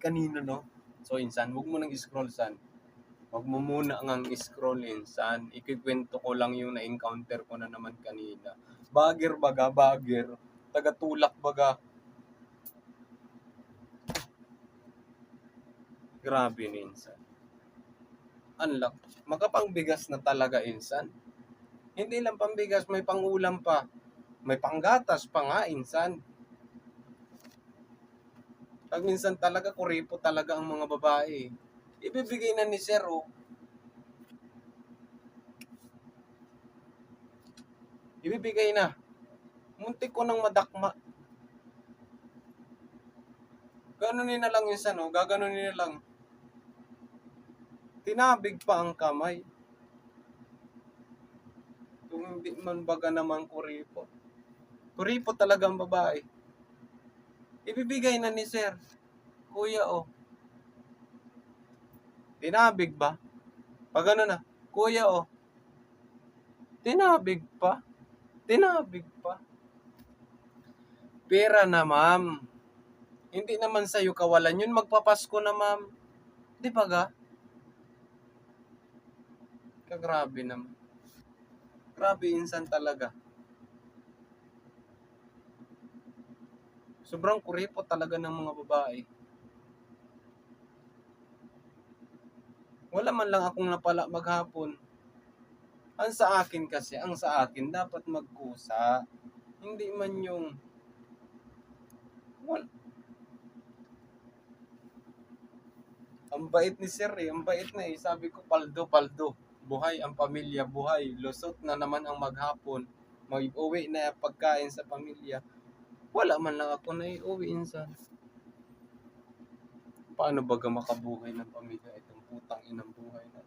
kanina, no? So, insan, huwag mo nang scroll, san. Huwag mo muna ngang scroll, insan. Ikikwento ko lang yung na-encounter ko na naman kanina. Bagger baga, bagger. Tagatulak baga. Grabe insan. Unlock. Makapangbigas na talaga, insan. Hindi lang pambigas, may pangulam pa. May panggatas pa nga, insan. Pag minsan talaga, kuripo talaga ang mga babae. Ibibigay na ni Sir, oh. Ibibigay na. Muntik ko nang madakma. Ganunin na lang insan, oh. Gaganunin na lang. Tinabig pa ang kamay. Kung hindi man baga naman kuripo. Kuripo talaga ang babae. Ibibigay na ni sir. Kuya, oh. Tinabig ba? Pag ano na, kuya, oh. Tinabig pa? Tinabig pa? Pera na, ma'am. Hindi naman sa'yo kawalan yun. Magpapasko na, ma'am. Di ba ga? Kagrabe naman. Grabe insan talaga. Sobrang kuripo talaga ng mga babae. Wala man lang akong napala maghapon. Ang sa akin kasi, ang sa akin, dapat magkusa. Hindi man yung... Wal... Ang bait ni Sir eh, ang bait na eh. Sabi ko, paldo, paldo. Buhay ang pamilya, buhay. Lusot na naman ang maghapon. Mag-uwi na pagkain sa pamilya. Wala man lang ako na iuwi insan. Paano baga makabuhay ng pamilya itong putang inang buhay na?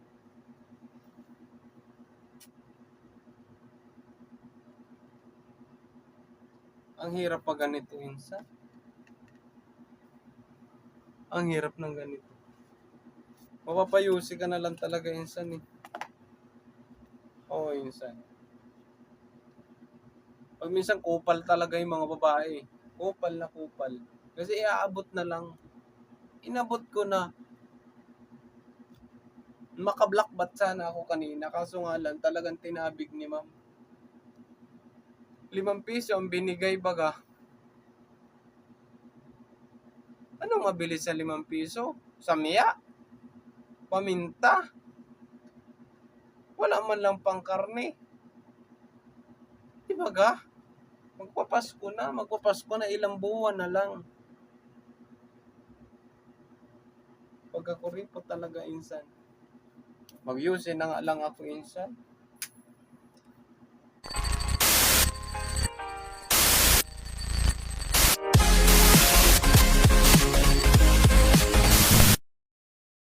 Ang hirap pa ganito insan. Ang hirap ng ganito. Mapapayusi ka na lang talaga insan eh. Oo, insan. Pag minsan kupal talaga yung mga babae. Kupal na kupal. Kasi iaabot na lang. Inabot ko na. Makablakbat sana ako kanina. Kaso nga lang, talagang tinabig ni ma'am. Limang piso ang binigay baga. Anong mabili sa limang piso? Samya? Paminta? Wala man lang pang karne. Di ba ga? Magpapasko na, magpapasko na ilang buwan na lang. Pagkakuripot talaga insan. Mag-use na nga lang ako insan.